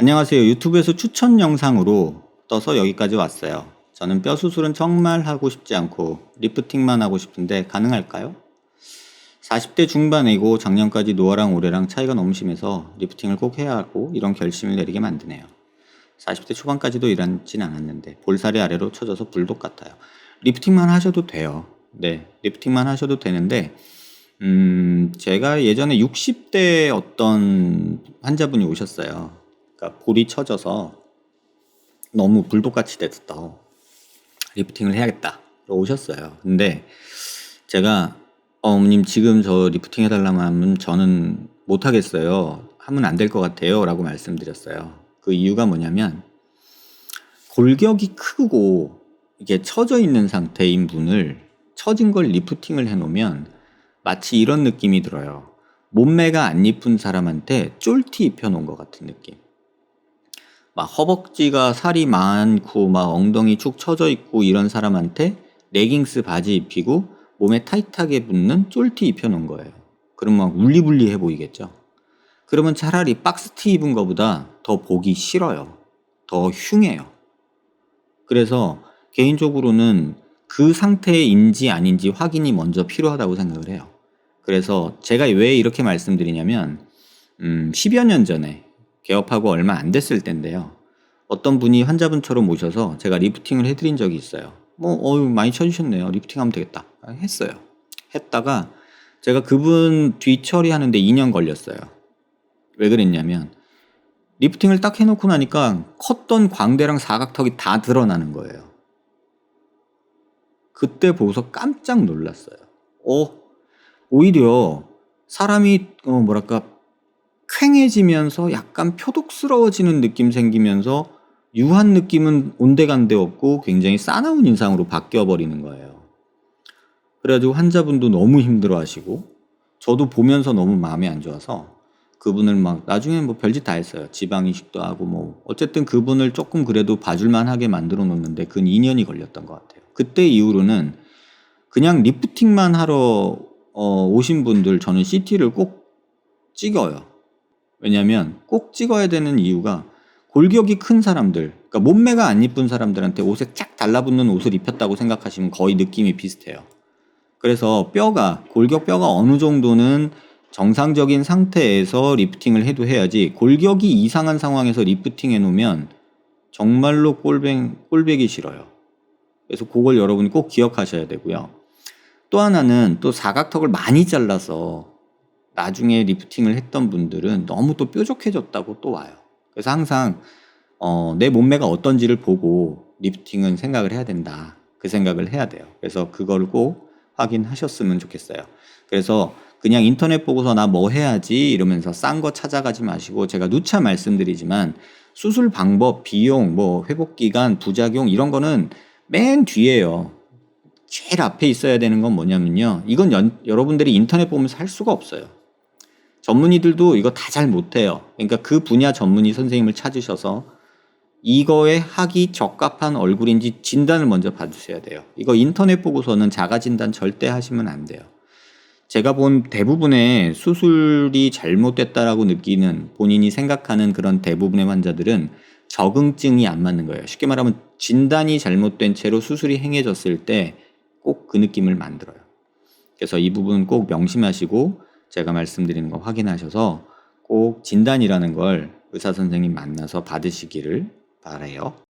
안녕하세요. 유튜브에서 추천 영상으로 떠서 여기까지 왔어요. 저는 뼈 수술은 정말 하고 싶지 않고 리프팅만 하고 싶은데 가능할까요? 40대 중반이고 작년까지 노화랑 올해랑 차이가 너무 심해서 리프팅을 꼭 해야 하고 이런 결심을 내리게 만드네요. 40대 초반까지도 일하진 않았는데 볼살이 아래로 쳐져서 불독 같아요. 리프팅만 하셔도 돼요. 네, 리프팅만 하셔도 되는데 음, 제가 예전에 60대 어떤 환자분이 오셨어요. 그러니까 볼이 처져서 너무 불독같이 됐어. 리프팅을 해야겠다. 오셨어요. 근데 제가 어, 어머님 지금 저 리프팅 해달라고 하면 저는 못하겠어요. 하면 안 될 것 같아요. 라고 말씀드렸어요. 그 이유가 뭐냐면 골격이 크고 이게 처져 있는 상태인 분을 처진 걸 리프팅을 해놓으면 마치 이런 느낌이 들어요. 몸매가 안 이쁜 사람한테 쫄티 입혀놓은 것 같은 느낌. 막 허벅지가 살이 많고 막 엉덩이 축 처져 있고 이런 사람한테 레깅스 바지 입히고 몸에 타이트하게 붙는 쫄티 입혀놓은 거예요. 그럼 막 울리불리해 보이겠죠. 그러면 차라리 박스티 입은 것보다 더 보기 싫어요. 더 흉해요. 그래서 개인적으로는 그 상태인지 아닌지 확인이 먼저 필요하다고 생각을 해요. 그래서 제가 왜 이렇게 말씀드리냐면, 음, 10여 년 전에 개업하고 얼마 안 됐을 때인데요. 어떤 분이 환자분처럼 오셔서 제가 리프팅을 해드린 적이 있어요. 뭐, 어유 많이 쳐주셨네요. 리프팅 하면 되겠다. 아, 했어요. 했다가 제가 그분 뒤 처리하는데 2년 걸렸어요. 왜 그랬냐면, 리프팅을 딱 해놓고 나니까 컸던 광대랑 사각턱이 다 드러나는 거예요. 그때 보고서 깜짝 놀랐어요. 어, 오히려 사람이 어 뭐랄까 퀭해지면서 약간 표독스러워지는 느낌 생기면서 유한 느낌은 온데간데 없고 굉장히 싸나운 인상으로 바뀌어 버리는 거예요. 그래가지고 환자분도 너무 힘들어하시고 저도 보면서 너무 마음이 안 좋아서 그분을 막 나중에 뭐 별짓 다 했어요. 지방 이식도 하고 뭐 어쨌든 그분을 조금 그래도 봐줄만하게 만들어 놓는데 근 2년이 걸렸던 것 같아요. 그때 이후로는 그냥 리프팅만 하러 어, 오신 분들 저는 CT를 꼭 찍어요. 왜냐면 꼭 찍어야 되는 이유가 골격이 큰 사람들, 그러니까 몸매가 안 이쁜 사람들한테 옷에 쫙 달라붙는 옷을 입혔다고 생각하시면 거의 느낌이 비슷해요. 그래서 뼈가, 골격 뼈가 어느 정도는 정상적인 상태에서 리프팅을 해도 해야지 골격이 이상한 상황에서 리프팅 해놓으면 정말로 꼴뱅, 꼴배기 싫어요. 그래서 그걸 여러분이 꼭 기억하셔야 되고요. 또 하나는 또 사각턱을 많이 잘라서 나중에 리프팅을 했던 분들은 너무 또 뾰족해졌다고 또 와요. 그래서 항상 어, 내 몸매가 어떤지를 보고 리프팅은 생각을 해야 된다. 그 생각을 해야 돼요. 그래서 그걸 꼭 확인하셨으면 좋겠어요. 그래서 그냥 인터넷 보고서 나 뭐 해야지 이러면서 싼 거 찾아가지 마시고 제가 누차 말씀드리지만 수술 방법, 비용, 뭐 회복 기간, 부작용 이런 거는 맨 뒤에요. 제일 앞에 있어야 되는 건 뭐냐면요. 이건 연, 여러분들이 인터넷 보면서 할 수가 없어요. 전문의들도 이거 다 잘 못해요. 그러니까 그 분야 전문의 선생님을 찾으셔서 이거에 하기 적합한 얼굴인지 진단을 먼저 받으셔야 돼요. 이거 인터넷 보고서는 자가 진단 절대 하시면 안 돼요. 제가 본 대부분의 수술이 잘못됐다라고 느끼는 본인이 생각하는 그런 대부분의 환자들은 적응증이 안 맞는 거예요. 쉽게 말하면 진단이 잘못된 채로 수술이 행해졌을 때 꼭 그 느낌을 만들어요. 그래서 이 부분 꼭 명심하시고 제가 말씀드리는 거 확인하셔서 꼭 진단이라는 걸 의사 선생님 만나서 받으시기를 바래요.